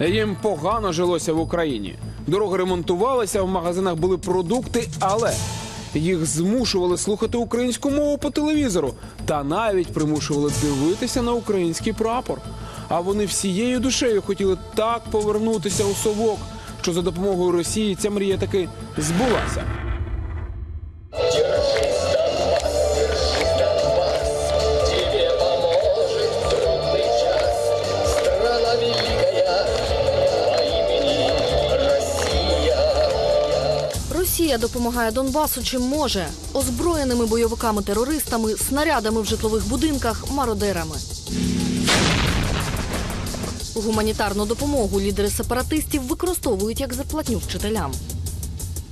Їм погано жилося в Україні. Дороги ремонтувалися, в магазинах були продукти, але їх змушували слухати українську мову по телевізору та навіть примушували дивитися на український прапор. А вони всією душею хотіли так повернутися у совок, що за допомогою Росії ця мрія таки збулася. Росія допомагає Донбасу чим може озброєними бойовиками-терористами, снарядами в житлових будинках, мародерами. Гуманітарну допомогу лідери сепаратистів використовують як зарплатню вчителям.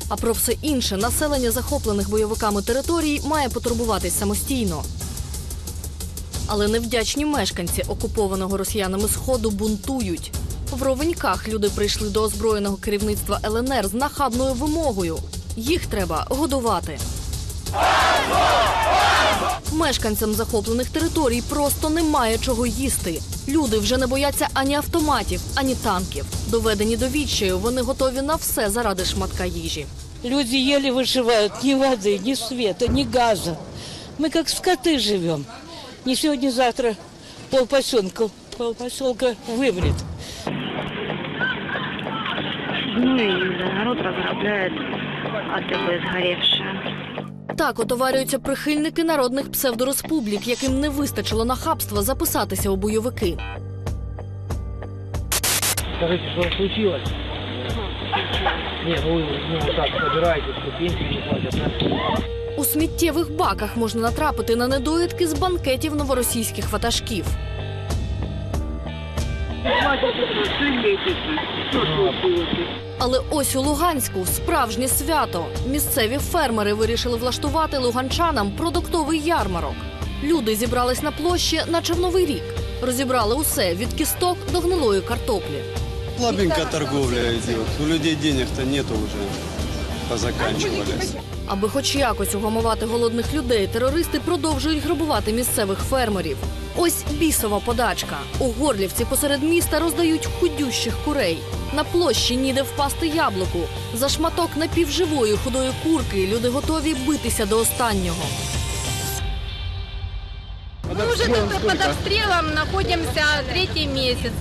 А про все інше населення захоплених бойовиками територій має потурбуватись самостійно. Але невдячні мешканці окупованого росіянами сходу бунтують. В Ровеньках люди прийшли до озброєного керівництва ЛНР з нахабною вимогою. Їх треба годувати. Мешканцям захоплених територій просто немає чого їсти. Люди вже не бояться ані автоматів, ані танків. Доведені до відчаю, вони готові на все заради шматка їжі. Люди еле выживают. Ни воды, ни света, ни газа. Мы как скоты живем. Не сегодня, завтра полпоселка, полпоселка вымрет. Ну и да, народ разграбляет Так отоварюються прихильники народних псевдореспублік, яким не вистачило нахабства записатися у бойовики. Скажите, что случилось? Не, ну ну, так собираетесь, что пенсии не платят, да? У сміттєвих баках можна натрапити на недоїдки з банкетів новоросійських ватажків. Але ось у Луганську справжнє свято. Місцеві фермери вирішили влаштувати луганчанам продуктовий ярмарок. Люди зібрались на площі, наче в новий рік. Розібрали усе від кісток до гнилої картоплі. Слабенькая торговля идет. У людей денег-то нету уже. Позаканчивались. Аби хоч якось угамувати голодних людей, терористи продовжують грабувати місцевих фермерів. Ось бісова подачка. У Горлівці посеред міста роздають худющих курей. На площі ніде впасти яблуку. За шматок напівживої худої курки люди готові битися до останнього. Ми уже тут під обстрілом находимся третій месяц.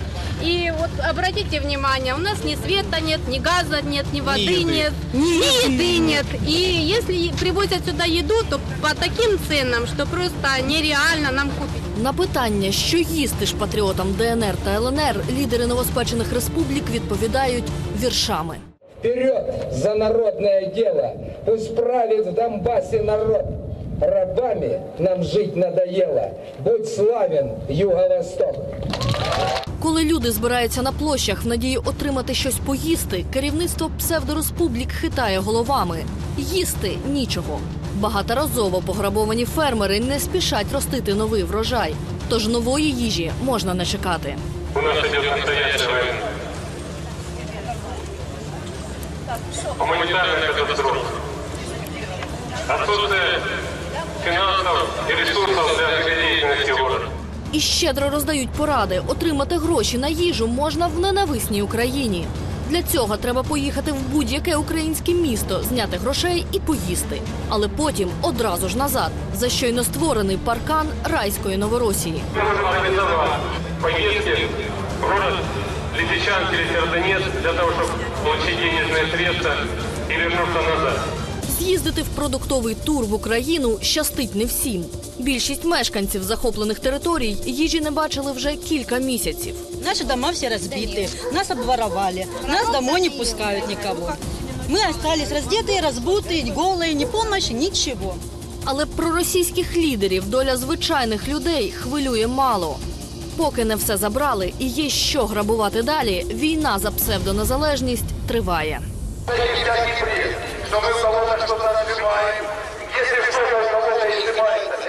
И вот обратите внимание, у нас ни света нет, ни газа нет, ни воды еды. нет, ни еды нет. И если привозят сюда еду, то по таким ценам, что просто нереально нам купить. На питання, що їсти ж патріотам ДНР та ЛНР, лідери новоспечених республік відповідають віршами. Вперед за народное дело! Пусть правит в Донбассе народ! Рабами нам жить надоело! Будь славен, Юго-Восток! Коли люди збираються на площах в надії отримати щось поїсти, керівництво псевдореспублік хитає головами. Їсти нічого. Багаторазово пограбовані фермери не спішать ростити новий врожай. Тож нової їжі можна не чекати. У нас. Гуманитарная катастрофа. Отсутствие для жизнедеятельности города І щедро роздають поради. Отримати гроші на їжу можна в ненависній Україні. Для цього треба поїхати в будь-яке українське місто, зняти грошей і поїсти. Але потім одразу ж назад за щойно створений паркан райської новоросії. Мы можем организовать поездки в город Лисичанск или Сердонец для того, чтобы получить денежные средства и вернуться назад. З'їздити в продуктовий тур в Україну щастить не всім. Більшість мешканців захоплених територій їжі не бачили вже кілька місяців. Наши дома все разбиты, нас обворовали, нас домой не пускают никого. Мы остались раздетые, разбутые, голые, ни помощи, ничего. Але про російських лідерів доля звичайних людей хвилює мало. Поки не все забрали і є що грабувати далі, війна за псевдонезалежність триває. Всякий бред, что мы у кого-то что-то отжимаем. Если что-то у кого-то изжимается,